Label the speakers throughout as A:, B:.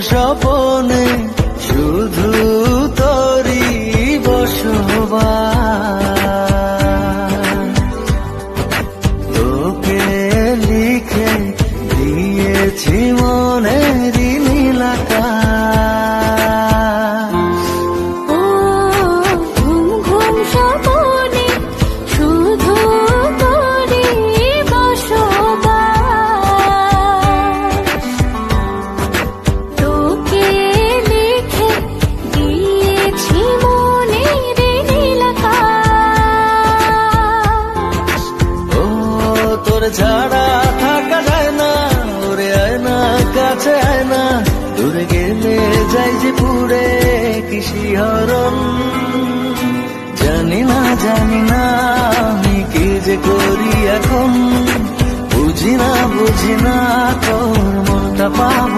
A: স্বপনে শুধু তোরই বসবা তোকে লিখে দিয়েছি মনের নীলাকাশ।
B: ও ঘুম
A: তোর ছাড়া থাকা যায় না, ওরে আয় না, কাছে আয় না। দূরে গেলে যাই যে পুরে কৃষি হরম জানি না জানি না, আমি কি যে করি এখন। বুঝি না বুঝি না, তোর মনটা পাবো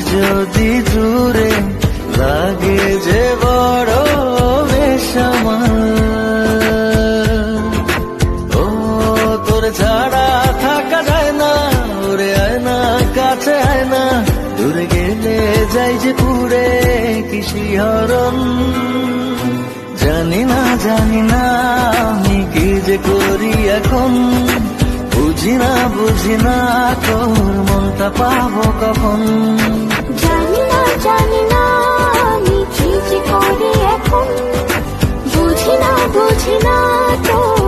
A: যদি দূরে লাগে যে বড় বেশ
B: ও,
A: তোর ছাড়া থাকা যায় না, ওরে আয় না কাছে আয় না দূরে গেলে যাই যে পুরে কৃষি হরণ। জানি না জানি না আমি কি যে করি এখন। বুঝি না বুঝি না তোর মনটা পাবো কখন?
B: জানি না জানি না আমি কি করি এখন। বুঝি না তোর